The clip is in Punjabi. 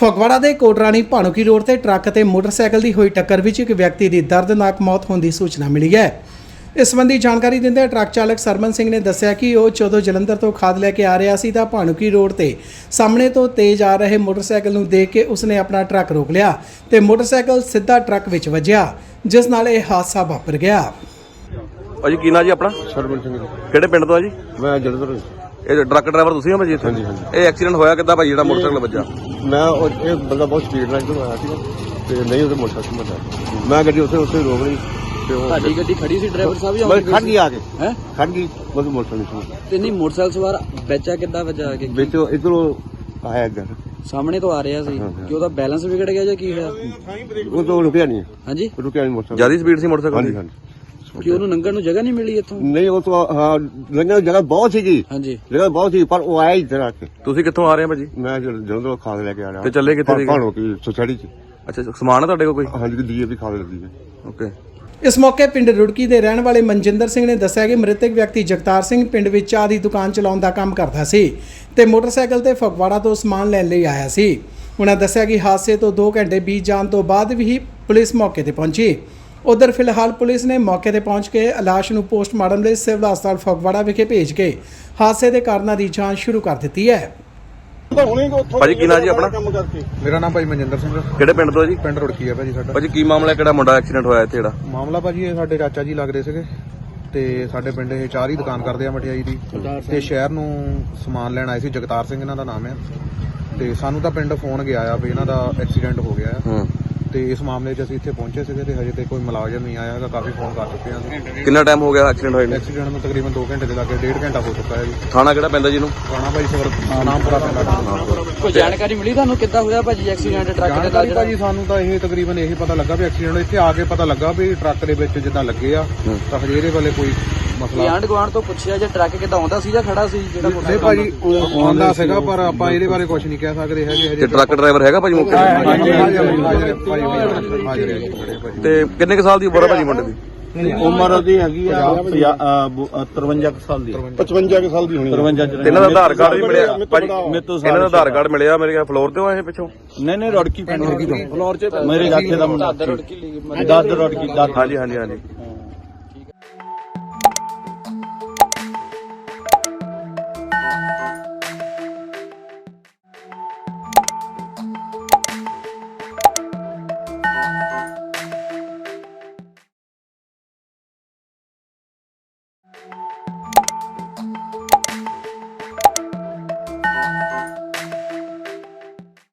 ਫਗਵਾੜਾ ਦੇ ਕੋਟਰਾਣੀ ਭਾਣੂਕੀ ਰੋਡ ਤੇ ਟਰੱਕ ਤੇ ਮੋਟਰਸਾਈਕਲ ਦੀ ਹੋਈ ਟੱਕਰ ਵਿੱਚ ਇੱਕ ਵਿਅਕਤੀ ਦੀ ਦਰਦਨਾਕ ਮੌਤ ਹੋਣ ਦੀ ਸੂਚਨਾ ਮਿਲੀ ਹੈ। ਇਸ ਸੰਬੰਧੀ ਜਾਣਕਾਰੀ ਦਿੰਦਿਆਂ ਟਰੱਕ ਚਾਲਕ ਸਰਮਨ ਸਿੰਘ ਨੇ ਦੱਸਿਆ ਕਿ ਉਹ ਜਦੋਂ ਜਲੰਧਰ ਤੋਂ ਖਾਦ ਲੈ ਕੇ ਆ ਰਿਹਾ ਸੀ ਤਾਂ ਭਾਣੂਕੀ ਰੋਡ ਤੇ ਸਾਹਮਣੇ ਤੋਂ ਤੇਜ਼ ਆ ਰਹੇ ਮੋਟਰਸਾਈਕਲ ਨੂੰ ਦੇਖ ਕੇ ਉਸਨੇ ਆਪਣਾ ਟਰੱਕ ਰੋਕ ਲਿਆ ਤੇ ਮੋਟਰਸਾਈਕਲ ਸਿੱਧਾ ਟਰੱਕ ਵਿੱਚ ਵੱਜਿਆ ਜਿਸ ਨਾਲ ਇਹ ਹਾਦਸਾ ਵਾਪਰ ਗਿਆ। ਭਾਜੀ ਕੀ ਨਾਂ ਜੀ ਆਪਣਾ? ਸਰਵਨ ਸਿੰਘ ਜੀ। ਕਿਹੜੇ ਪਿੰਡ ਤੋਂ ਆ ਜੀ? ਮੈਂ ਜਲੰਧਰ ਇਹ ਟਰੱਕ ਡਰਾਈਵਰ ਤੁਸੀਂ ਹੋ ਭਾਜੀ ਇੱਥੇ? ਹਾਂਜੀ, ਹਾਂਜੀ। ਇਹ ਐਕਸੀਡੈਂਟ ਹੋਇਆ ਕਿੱਦਾਂ ਭਾਜੀ ਜਿਹੜਾ ਮੋਟਰਸਾਈਕਲ ਵੱਜਾ ਮੈਂ ਉਹ ਇਹ ਬੰਦਾ ਬਹੁਤ ਸਪੀਡ ਨਾਲ ਜਦੋਂ ਆਇਆ ਸੀ ਤੇ ਨਹੀਂ ਉਹਦੇ ਮੋਟਰਸਾਈਕਲ ਮੱਦਾ ਮੈਂ ਗੱਡੀ ਉੱਥੇ ਉੱਥੇ ਰੋਕ ਲਈ ਤੇ ਉਹ ਤੁਹਾਡੀ ਗੱਡੀ ਖੜੀ ਸੀ ਡਰਾਈਵਰ ਸਾਹਿਬ ਜਾਂ ਮੈਂ ਖੜ ਗਈ ਆ ਕੇ। ਹੈ? ਖੜ ਗਈ ਮਤਲਬ ਮੋਟਰਸਾਈਕਲ ਸੀ ਤੇ ਨਹੀਂ ਮੋਟਰਸਾਈਕਲ ਸਵਾਰ ਬੱਚਾ ਕਿੱਦਾਂ ਵਜਾ ਆ ਕੇ? ਵਿੱਚ ਇਧਰੋਂ ਆਇਆ ਅੱਗੇ ਸਾਹਮਣੇ ਤੋਂ ਆ ਰਿਹਾ ਸੀ। ਹਾਂ, ਹਾਂ। ਕਿ ਉਹਦਾ ਬੈਲੈਂਸ ਵਿਗੜ ਗਿਆ ਜਾਂ ਕੀ ਹੋਇਆ? ਉਹ ਤੋਂ ਰੁਕਿਆ ਨਹੀਂ। ਹਾਂਜੀ। ਰੁਕਿਆ ਨਹੀਂ ਮੋਟਰਸਾਈਕਲ। ਜ਼ਿਆਦਾ ਸਪੀਡ ਸੀ ਮੋਟਰਸਾਈਕਲ ਹਾਂਜੀ ਦੀ ਹਾਂਜੀ। ਕਿ ਉਹਨੂੰ ਲੰਘਣ ਨੂੰ ਜਗ੍ਹਾ ਨਹੀਂ ਮਿਲੀ ਇੱਥੋਂ? ਨਹੀਂ ਉਹ ਤੋਂ ਹਾਂ ਲੰਘਣ ਦੀ ਜਗ੍ਹਾ ਬਹੁਤ ਸੀਗੀ। ਹਾਂਜੀ। ਜਗ੍ਹਾ ਬਹੁਤ ਸੀ ਪਰ ਉਹ ਆਇਆ ਇੱਧਰ ਆ ਕੇ। ਤੁਸੀਂ ਕਿੱਥੋਂ ਆ ਰਹੇ ਆ ਭਾਜੀ? ਮੈਂ ਜਲ- ਜਲੰਧਰੋਂ ਖਾਦ ਲੈ ਕੇ ਆ ਰਿਹਾ। ਤੇ ਚੱਲੇ ਕਿੱਥੇ? ਭਾਣੋ ਕੀ ਸੁਸਾਇਟੀ ਚ। ਅੱਛਾ ਸਮਾਨ ਹੈ ਤੁਹਾਡੇ ਕੋਲ ਕੋਈ? ਹਾਂਜੀ ਡੀਏਪੀ ਖਾਦ ਲੱਗੀ ਹੈ। ਓਕੇ। ਇਸ ਮੌਕੇ ਪਿੰਡ ਰੁੜਕੀ ਦੇ ਰਹਿਣ ਵਾਲੇ ਮਨਜਿੰਦਰ ਸਿੰਘ ਨੇ ਦੱਸਿਆ ਕਿ ਮ੍ਰਿਤਕ ਵਿਅਕਤੀ ਜਗਤਾਰ ਸਿੰਘ ਪਿੰਡ ਵਿੱਚ ਚਾਹ ਦੀ ਦੁਕਾਨ ਚਲਾਉਣ ਦਾ ਕੰਮ ਕਰਦਾ ਸੀ ਤੇ ਮੋਟਰਸਾਈਕਲ ਤੇ ਫਗਵਾੜਾ ਤੋਂ ਸਮਾਨ ਲੈਣ ਲਈ ਆਇਆ ਸੀ। ਉਹਨਾਂ ਦੱਸਿਆ ਕਿ ਹਾਦਸੇ ਤੋਂ 2 ਘੰਟੇ ਬੀਤ ਜਾਣ ਤੋਂ ਬਾਅਦ ਵੀ ਪੁਲਿਸ ਮੌਕੇ ਤੇ ਪਹੁੰਚੀ। ਉਧਰ ਫਿਲਹਾਲ ਪੁਲਿਸ ਨੇ ਮੌਕੇ ਤੇ ਪਹੁੰਚ ਕੇ ਲਾਸ਼ ਨੂੰ ਪੋਸਟਮਾਰਟਮ ਲਈ ਸਿਵਲ ਹਸਪਤਾਲ ਫਗਵਾੜਾ ਵਿਖੇ ਭੇਜ ਕੇ ਹਾਦਸੇ ਦੇ ਕਾਰਨਾਂ ਦੀ ਜਾਂਚ ਸ਼ੁਰੂ ਕਰ ਦਿੱਤੀ ਹੈ। ਭਾਜੀ ਕੀ ਨਾਂ ਜੀ ਆਪਣਾ? ਮੇਰਾ ਨਾਮ ਭਾਈ ਮਨਜਿੰਦਰ ਸਿੰਘ ਕਿਹੜੇ ਪਿੰਡ ਤੋਂ ਆ ਜੀ? ਪਿੰਡ ਰੁੜਕੀ ਹੈ ਭਾਜੀ ਸਾਡਾ। ਭਾਜੀ ਕੀ ਮਾਮਲਾ ਹੈ ਕਿਹੜਾ ਮੁੰਡਾ ਐਕਸੀਡੈਂਟ ਹੋਇਆ ਇੱਥੇ ਜਿਹੜਾ? ਮਾਮਲਾ ਭਾਜੀ ਇਹ ਸਾਡੇ ਚਾਚਾ ਜੀ ਲੱਗਦੇ ਸੀਗੇ ਤੇ ਸਾਡੇ ਪਿੰਡ ਇਹ ਚਾਰ ਹੀ ਦੁਕਾਨ ਕਰਦੇ ਆ ਮਠਿਆਈ ਦੀ। ਤੇ ਸ਼ਹਿਰ ਨੂੰ ਸਮਾਨ ਲੈਣ ਆਏ ਸੀ ਜਗਤਾਰ ਸਿੰਘ ਇਹਨਾਂ ਦਾ ਨਾਮ ਹੈ ਤੇ ਸਾਨੂੰ ਤਾਂ ਪਿੰਡ ਫੋਨ ਗਿਆ ਆ ਵੀ ਇਹਨਾਂ ਦਾ ਐਕਸੀਡੈਂਟ ਹੋ ਗਿਆ ਹੂੰ। ਤੇ ਇਸ ਮਾਮਲੇ 'ਚ ਅਸੀਂ ਇੱਥੇ ਪਹੁੰਚੇ ਸੀਗੇ ਤੇ ਹਜੇ ਤੇ ਕੋਈ ਮੁਲਾਜ਼ਮ ਨਹੀਂ ਆਇਆ ਹੈਗਾ ਕਾਫੀ ਫੋਨ ਕਰ ਚੁੱਕੇ ਹਾਂ ਅਸੀਂ ਕਿੰਨਾ ਟਾਈਮ ਹੋ ਗਿਆ ਐਕਸੀਡੈਂਟ ਹੋਏ ਨੂੰ ਐਕਸੀਡੈਂਟ ਨੂੰ ਤਕਰੀਬਨ 2 ਘੰਟੇ ਦੇ ਲਾਗੇ ਡੇਢ ਘੰਟਾ ਹੋ ਚੁੱਕਾ ਹੈ ਜੀ ਥਾਣਾ ਕਿਹੜਾ ਪੈਂਦਾ ਜੀ ਨੂੰ ਰਾਣਾ ਭਾਈ ਸਵਰ ਨਾਮਪੁਰਾ ਪਿੰਡ ਦਾ ਕੋਈ ਜਾਣਕਾਰੀ ਮਿਲੀ ਤੁਹਾਨੂੰ ਕਿੱਦਾਂ ਹੋਇਆ ਭਾਜੀ ਐਕਸੀਡੈਂਟ ਟਰੱਕ ਦੇ ਨਾਲ ਜਾਣਕਾਰੀ ਜਿਹੜਾ ਭਾਜੀ ਸਾਨੂੰ ਤਾਂ ਇਹ ਤਕਰੀਬਨ ਇਹੀ ਪਤਾ ਲੱਗਾ ਵੀ ਐਕਸੀਡੈਂਟ ਇੱਥੇ ਆ ਕੇ ਪਤਾ ਲੱਗਾ ਵੀ ਟਰੱਕ ਦੇ ਵਿੱਚ ਜਿੱਦਾਂ ਲੱਗੇ ਆ ਤਾਂ ਹਜੇ ਇਹਦੇ ਵਾਲੇ ਕੋਈ ਮਸਲਾ ਆਂਡ ਗਵਾਂਡ ਤੋਂ ਪੁੱਛਿਆ ਜੇ ਟਰੱਕ ਕਿੱਦਾਂ ਆਉਂਦਾ ਸੀ ਜਾਂ ਖੜਾ ਸੀ ਜਿਹੜਾ ਨਹੀਂ ਭਾਜੀ ਆਉਂਦਾ ਸੀਗਾ ਪਰ ਆਪਾਂ ਇਹਦੇ ਬਾਰੇ ਕੁਝ ਨਹੀਂ ਕਹਿ ਸਕਦੇ ਹੈਗੇ ਤੇ ਹਜੇ ਟਰੱਕ ਡਰਾਈਵਰ ਹੈਗਾ ਭਾਜੀ ਮੌਕੇ ਤੇ? ਹਾਜ਼ਰ ਹੈ, ਹਾਜ਼ਰ ਹੈ, ਭਾਜੀ ਹਾਜ਼ਰ ਹੈ ਜੀ, ਖੜੇ ਭਾਜੀ। ਤੇ ਕਿੰਨੇ ਕੁ ਸਾਲ ਦੀ ਉਮਰ ਹੈ ਭਾਜੀ ਮੁੰਡੇ ਦੀ? ਉਮਰ ਉਹਦੀ ਹੈਗੀ ਆ 53 ਸਾਲ ਦੀ। 55 ਸਾਲ ਦੀ ਹੋਣੀ 53 ਤੇ ਇਹਨਾਂ ਦਾ ਆਧਾਰ ਕਾਰਡ ਵੀ ਮਿਲਿਆ। ਭਾਜੀ ਮੇਰੇ ਤੋਂ ਇਹਨਾਂ ਦਾ ਆਧਾਰ ਕਾਰਡ ਮਿਲਿਆ ਮੇਰੇ ਖਿਆਲ ਫਲੋਰ ਤੇ ਆਏ ਪਿੱਛੋਂ? ਨਹੀਂ ਨਹੀਂ ਰੋੜਕੀ ਪਿੰਡ ਫਲੋਰ ਚ ਮੇਰੇ ਜਾਥੇ ਦਾ ਮੁੰਡਾ। ਦਾਦ ਰੋੜਕੀ ਦਾਦ ਹਾਂਜੀ ਹਾਂਜੀ ਹਾਂਜੀ।